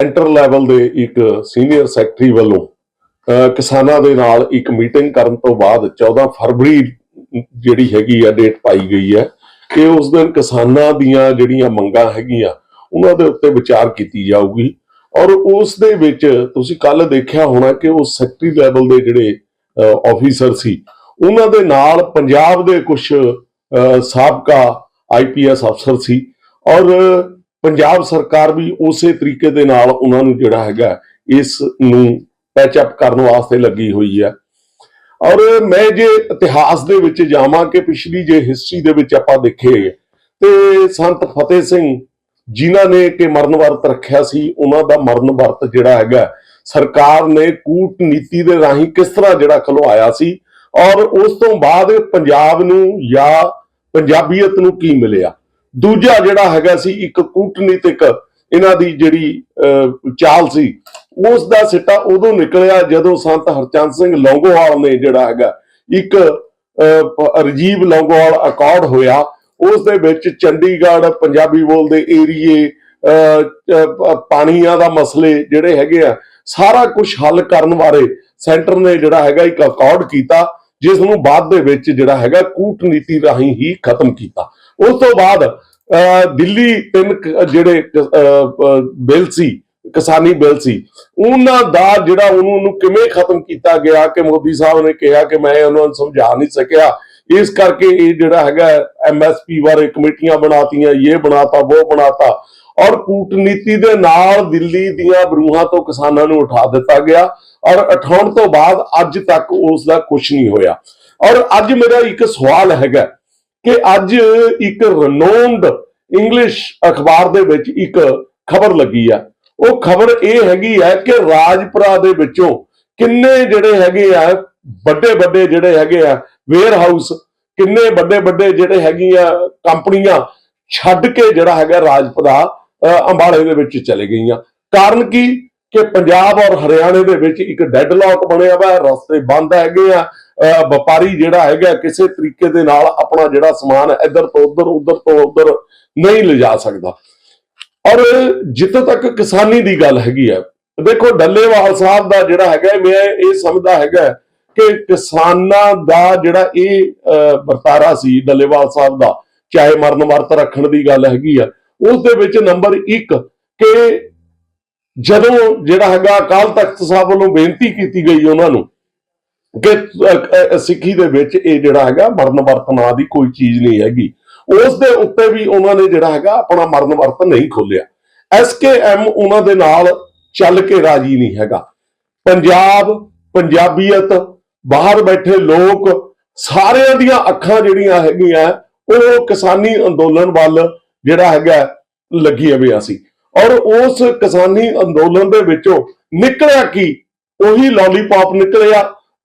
Centre level ਦੇ ਇੱਕ senior secretary ਵੱਲੋਂ ਕਿਸਾਨਾਂ ਦੇ ਨਾਲ ਇੱਕ ਮੀਟਿੰਗ ਕਰਨ ਤੋਂ ਬਾਅਦ 14 ਫਰਵਰੀ ਜਿਹੜੀ ਹੈਗੀ ਆ, ਡੇਟ ਪਾਈ ਗਈ ਹੈ, ਕਿ ਉਸ ਦਿਨ ਕਿਸਾਨਾਂ ਦੀਆਂ ਜਿਹੜੀਆਂ ਮੰਗਾਂ ਹੈਗੀਆਂ, ਉਹਨਾਂ ਦੇ ਉੱਤੇ ਵਿਚਾਰ ਕੀਤੀ ਜਾਊਗੀ। ਔਰ ਉਸ ਦੇ ਵਿੱਚ ਤੁਸੀਂ ਕੱਲ ਦੇਖਿਆ ਹੋਣਾ ਕਿ ਉਹ ਸੈਕਟਰੀ ਲੈਵਲ ਦੇ ਜਿਹੜੇ ਆਫੀਸਰ ਸੀ, ਉਹਨਾਂ ਦੇ ਨਾਲ ਪੰਜਾਬ ਦੇ ਕੁਝ ਸਾਬਕਾ ਆਈਪੀਐਸ ਅਫਸਰ ਸੀ। ਔਰ ਪੰਜਾਬ ਸਰਕਾਰ ਵੀ ਉਸੇ ਤਰੀਕੇ ਦੇ ਨਾਲ ਉਹਨਾਂ ਨੂੰ ਜਿਹੜਾ ਹੈਗਾ ਇਸ ਨੂੰ ਪੈਚ ਅਪ ਕਰਨ ਵਾਸਤੇ ਲੱਗੀ ਹੋਈ ਹੈ। ਔਰ ਮੈਂ ਜੇ ਇਤਿਹਾਸ ਦੇ ਵਿੱਚ ਜਾਵਾਂ ਕਿ ਪਿਛਲੀ ਜੇ ਹਿਸਟਰੀ ਦੇ ਵਿੱਚ ਆਪਾਂ ਦੇਖੇ, ਤੇ ਸੰਤ ਫਤਿਹ ਸਿੰਘ ਜਿਨ੍ਹਾਂ ਨੇ ਕਿ ਮਰਨ ਵਰਤ ਰੱਖਿਆ ਸੀ, ਉਹਨਾਂ ਦਾ ਮਰਨ ਵਰਤ ਜਿਹੜਾ ਹੈਗਾ, ਸਰਕਾਰ ਨੇ ਕੂਟਨੀਤੀ ਦੇ ਰਾਹੀਂ ਕਿਸ ਤਰ੍ਹਾਂ ਜਿਹੜਾ ਖਲਵਾਇਆ ਸੀ ਔਰ ਉਸ ਤੋਂ ਬਾਅਦ ਪੰਜਾਬ ਨੂੰ ਜਾਂ ਪੰਜਾਬੀਅਤ ਨੂੰ ਕੀ ਮਿਲਿਆ? ਦੂਜਾ ਜਿਹੜਾ ਹੈਗਾ ਸੀ ਇੱਕ ਕੂਟਨੀਤਿਕ ਇਹਨਾਂ ਦੀ ਜਿਹੜੀ ਅਹ, ਚਾਲ ਸੀ ਉਸ ਦਾ ਸਿੱਟਾ ਉਦੋਂ ਨਿਕਲਿਆ ਜਦੋਂ ਸੰਤ ਹਰਚੰਦ ਸਿੰਘ ਲੌਂਗੋਵਾਲ ਨੇ ਜਿਹੜਾ ਹੈਗਾ ਇੱਕ ਅਹ, ਰਾਜੀਵ ਲੌਂਗੋਵਾਲ ਅਕਾਰਡ ਹੋਇਆ। ਉਸ ਦੇ ਵਿੱਚ ਚੰਡੀਗੜ੍ਹ ਪੰਜਾਬੀ ਬੋਲਦੇ ਏਰੀਏ ਅਹ, ਪਾਣੀਆਂ ਦਾ ਮਸਲੇ ਜਿਹੜੇ ਹੈਗੇ ਆ ਸਾਰਾ ਕੁਝ ਹੱਲ ਕਰਨ ਬਾਰੇ ਸੈਂਟਰ ਨੇ ਜਿਹੜਾ ਹੈਗਾ ਇੱਕ ਅਕਾਰਡ ਕੀਤਾ ਜਿਸ ਨੂੰ ਬਾਅਦ ਦੇ ਵਿੱਚ ਜਿਹੜਾ ਹੈਗਾ ਕੂਟਨੀਤੀ ਰਾਹੀਂ ਹੀ ਖਤਮ ਕੀਤਾ। ਉਸ ਤੋਂ ਬਾਅਦ ਅਹ, ਦਿੱਲੀ ਤਿੰਨ ਜਿਹੜੇ ਬਿੱਲ ਸੀ ਕਿਸਾਨੀ ਬਿੱਲ ਸੀ ਉਹਨਾਂ ਦਾ ਜਿਹੜਾ ਉਹਨੂੰ ਉਹਨੂੰ ਕਿਵੇਂ ਖਤਮ ਕੀਤਾ ਗਿਆ ਕਿ ਮੋਦੀ ਸਾਹਿਬ ਨੇ ਕਿਹਾ ਕਿ ਮੈਂ ਉਹਨਾਂ ਨੂੰ ਸਮਝਾ ਨਹੀਂ ਸਕਿਆ ਇਸ ਕਰਕੇ ਇਹ ਜਿਹੜਾ ਹੈਗਾ ਐਮਐਸਪੀ ਬਾਰੇ ਕਮੇਟੀਆਂ ਬਣਾਤੀਆਂ ਇਹ ਬਣਾਤਾ ਉਹ ਬਣਾਤਾ ਔਰ ਕੂਟਨੀਤੀ ਦੇ ਨਾਲ ਦਿੱਲੀ ਦੀਆਂ ਬਰੂਹਾਂ ਤੋਂ ਕਿਸਾਨਾਂ ਨੂੰ ਉਠਾ ਦਿੱਤਾ ਗਿਆ ਔਰ ਉਠਾਉਣ ਤੋਂ ਬਾਅਦ ਅੱਜ ਤੱਕ ਉਸ ਦਾ ਕੁਝ ਨਹੀਂ ਹੋਇਆ। ਔਰ ਅੱਜ ਮੇਰਾ ਇੱਕ ਸਵਾਲ ਹੈਗਾ ਕਿ ਅੱਜ ਇੱਕ ਰਨੋਨਡ ਇੰਗਲਿਸ਼ ਅਖਬਾਰ ਦੇ ਵਿੱਚ ਇੱਕ ਖਬਰ ਲੱਗੀ ਆ। ਉਹ ਖਬਰ ਇਹ ਹੈਗੀ ਹੈ ਕਿ ਰਾਜਪੁਰਾ ਦੇ ਵਿੱਚੋਂ ਕਿੰਨੇ ਜਿਹੜੇ ਹੈਗੇ ਆ ਵੱਡੇ ਵੱਡੇ ਜਿਹੜੇ ਹੈਗੇ ਆ ਵੇਅਰ ਹਾਊਸ ਕਿੰਨੇ ਵੱਡੇ ਵੱਡੇ ਜਿਹੜੇ ਹੈਗੀਆਂ ਕੰਪਨੀਆਂ ਛੱਡ ਕੇ ਜਿਹੜਾ ਹੈਗਾ ਰਾਜਪੁਰਾ ਅੰਬਾਲੇ ਦੇ ਵਿੱਚ ਚਲੇ ਗਈਆਂ। ਕਾਰਨ ਕੀ? ਕਿ ਪੰਜਾਬ ਔਰ ਹਰਿਆਣੇ ਦੇ ਵਿੱਚ ਇੱਕ ਡੈਡਲੌਕ ਬਣਿਆ ਵਾ, ਰਸਤੇ ਬੰਦ ਹੈਗੇ ਆ ਵਪਾਰੀ ਜਿਹੜਾ ਹੈਗਾ ਕਿਸੇ ਤਰੀਕੇ ਦੇ ਨਾਲ ਆਪਣਾ ਜਿਹੜਾ ਸਮਾਨ ਇੱਧਰ ਤੋਂ ਉੱਧਰ ਉੱਧਰ ਤੋਂ ਉੱਧਰ ਨਹੀਂ ਲਿਜਾ ਸਕਦਾ। ਔਰ ਜਿੱਥੇ ਤੱਕ ਕਿਸਾਨੀ ਦੀ ਗੱਲ ਹੈਗੀ ਹੈ। ਦੇਖੋ ਡੱਲੇਵਾਲ ਸਾਹਿਬ ਦਾ ਜਿਹੜਾ ਹੈਗਾ ਮੈਂ ਇਹ ਸਮਝਦਾ ਹੈਗਾ ਕਿ ਕਿਸਾਨਾਂ ਦਾ ਜਿਹੜਾ ਇਹ ਅਹ, ਵਰਤਾਰਾ ਸੀ ਡੱਲੇਵਾਲ ਸਾਹਿਬ ਦਾ ਚਾਹੇ ਮਰਨ ਵਰਤ ਰੱਖਣ ਦੀ ਗੱਲ ਹੈਗੀ ਆ ਉਸ ਦੇ ਵਿੱਚ ਨੰਬਰ 1 ਕਿ ਜਦੋਂ ਜਿਹੜਾ ਹੈਗਾ ਅਕਾਲ ਤਖਤ ਸਾਹਿਬ ਵੱਲੋਂ ਬੇਨਤੀ ਕੀਤੀ ਗਈ ਉਹਨਾਂ ਨੂੰ ਕਿ ਸਿੱਖੀ ਦੇ ਵਿੱਚ ਇਹ ਜਿਹੜਾ ਹੈਗਾ ਮਰਨ ਵਰਤ ਨਾਂ ਦੀ ਕੋਈ ਚੀਜ਼ ਨਹੀਂ ਹੈਗੀ। ਉਸ ਦੇ ਉੱਤੇ ਵੀ ਉਹਨਾਂ ਨੇ ਜਿਹੜਾ ਹੈਗਾ ਆਪਣਾ ਮਰਨ ਵਰਤ ਨਹੀਂ ਖੋਲਿਆ ਐਸਕੇਐਮ ਉਹਨਾਂ ਦੇ ਨਾਲ ਚੱਲ ਕੇ ਰਾਜੀ ਨਹੀਂ ਹੈਗਾ। ਪੰਜਾਬ, ਪੰਜਾਬੀਅਤ, ਬਾਹਰ ਬੈਠੇ ਲੋਕ, ਸਾਰਿਆਂ ਦੀਆਂ ਅੱਖਾਂ ਜਿਹੜੀਆਂ ਹੈਗੀਆਂ, ਉਹ ਕਿਸਾਨੀ ਅੰਦੋਲਨ ਵੱਲ ਜਿਹੜਾ ਹੈਗਾ ਲੱਗੀ ਹੋਈਆਂ ਸੀ। ਔਰ ਉਸ ਕਿਸਾਨੀ ਅੰਦੋਲਨ ਦੇ ਵਿੱਚੋਂ ਨਿਕਲਿਆ ਕੀ? ਉਹੀ ਲੋਲੀਪੌਪ ਨਿਕਲਿਆ।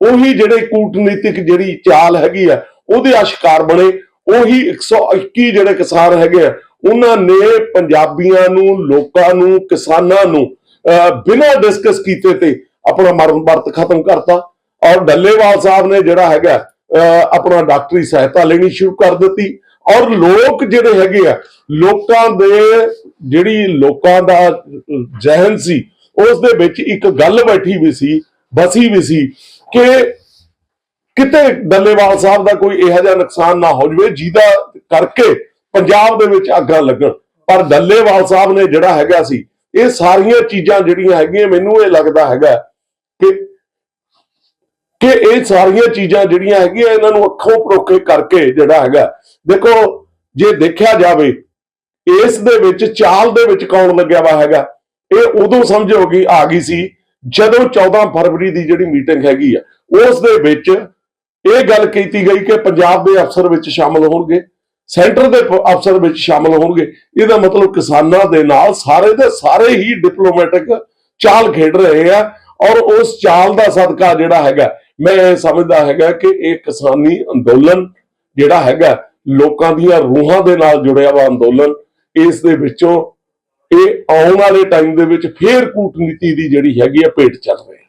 ਉਹੀ ਜਿਹੜੇ ਕੂਟਨੀਤਿਕ ਜਿਹੜੀ ਚਾਲ ਹੈਗੀ ਆ ਉਹਦੇ ਆ ਸ਼ਿਕਾਰ ਬਣੇ ਉਹੀ 121 ਜਿਹੜੇ ਕਿਸਾਨ ਹੈਗੇ ਆ ਉਹਨਾਂ ਨੇ ਪੰਜਾਬੀਆਂ ਨੂੰ ਲੋਕਾਂ ਨੂੰ ਕਿਸਾਨਾਂ ਨੂੰ ਅਹ, ਬਿਨਾਂ ਡਿਸਕਸ ਕੀਤੇ ਤੇ ਆਪਣਾ ਮਰਨ ਵਰਤ ਖਤਮ ਕਰਤਾ। ਔਰ ਡੱਲੇਵਾਲ ਸਾਹਿਬ ਨੇ ਜਿਹੜਾ ਹੈਗਾ ਅਹ, ਆਪਣਾ ਡਾਕਟਰੀ ਸਹਾਇਤਾ ਲੈਣੀ ਸ਼ੁਰੂ ਕਰ ਦਿੱਤੀ। ਔਰ ਲੋਕ ਜਿਹੜੇ ਹੈਗੇ ਆ ਲੋਕਾਂ ਦੇ ਜਿਹੜੀ ਲੋਕਾਂ ਦਾ ਜਹਨ ਸੀ ਉਸ ਦੇ ਵਿੱਚ ਇੱਕ ਗੱਲ ਬੈਠੀ ਵੀ ਸੀ ਬਸੀ ਵੀ ਸੀ ਕਿ ਕਿਤੇ ਡੱਲੇਵਾਲ ਸਾਹਿਬ ਦਾ ਕੋਈ ਇਹੋ ਜਿਹਾ ਨੁਕਸਾਨ ਨਾ ਹੋ ਜਵੇ, ਜਿਹਦਾ ਕਰਕੇ ਪੰਜਾਬ ਦੇ ਵਿੱਚ ਅੱਗਾਂ ਲੱਗਣ। ਪਰ ਡੱਲੇਵਾਲ ਸਾਹਿਬ ਨੇ ਜਿਹੜਾ ਹੈਗਾ ਸੀ, ਇਹ ਸਾਰੀਆਂ ਚੀਜ਼ਾਂ ਜਿਹੜੀਆਂ ਹੈਗੀਆਂ, ਮੈਨੂੰ ਇਹ ਲੱਗਦਾ ਹੈਗਾ ਕਿ ਕਿ ਇਹ ਸਾਰੀਆਂ ਚੀਜ਼ਾਂ ਜਿਹੜੀਆਂ ਹੈਗੀਆਂ, ਇਹਨਾਂ ਨੂੰ ਅੱਖੋਂ ਪਰੋਖੇ ਕਰਕੇ ਜਿਹੜਾ ਹੈਗਾ, ਦੇਖੋ, ਜੇ ਦੇਖਿਆ ਜਾਵੇ, ਇਸ ਦੇ ਵਿੱਚ ਚਾਲ ਦੇ ਵਿੱਚ ਕੌਣ ਲੱਗਿਆ ਵਾ ਹੈਗਾ, ਇਹ ਉਦੋਂ ਸਮਝ ਹੋ ਗਈ, ਆ ਗਈ ਸੀ ਜਦੋਂ 14 ਫਰਵਰੀ ਦੀ ਜਿਹੜੀ ਮੀਟਿੰਗ ਹੈਗੀ ਆ, ਉਸ ਦੇ ਵਿੱਚ ਇਹ ਗੱਲ ਕੀਤੀ ਗਈ ਕਿ ਪੰਜਾਬ ਦੇ ਅਫਸਰ ਵਿੱਚ ਸ਼ਾਮਲ ਹੋਣਗੇ, ਸੈਂਟਰ ਦੇ ਅਫਸਰ ਵਿੱਚ ਸ਼ਾਮਲ ਹੋਣਗੇ। ਇਹਦਾ ਮਤਲਬ ਕਿਸਾਨਾਂ ਦੇ ਨਾਲ ਸਾਰੇ ਦੇ ਸਾਰੇ ਹੀ ਡਿਪਲੋਮੈਟਿਕ ਚਾਲ ਖੇਡ ਰਹੇ ਆ ਔਰ ਉਸ ਚਾਲ ਦਾ ਸਦਕਾ ਜਿਹੜਾ ਹੈਗਾ, ਮੈਂ ਇਹ ਸਮਝਦਾ ਹੈਗਾ ਕਿ ਇਹ ਕਿਸਾਨੀ ਅੰਦੋਲਨ ਜਿਹੜਾ ਹੈਗਾ, ਲੋਕਾਂ ਦੀਆਂ ਰੂਹਾਂ ਦੇ ਨਾਲ ਜੁੜਿਆ ਵਾ ਅੰਦੋਲਨ, ਇਸ ਦੇ ਵਿੱਚੋਂ ਇਹ ਆਉਣ ਵਾਲੇ ਟਾਈਮ ਦੇ ਵਿੱਚ ਫੇਰ ਕੂਟਨੀਤੀ ਦੀ ਜਿਹੜੀ ਹੈਗੀ ਆ ਭੇਟ ਚੱਲ ਰਹੀ ਹੈ।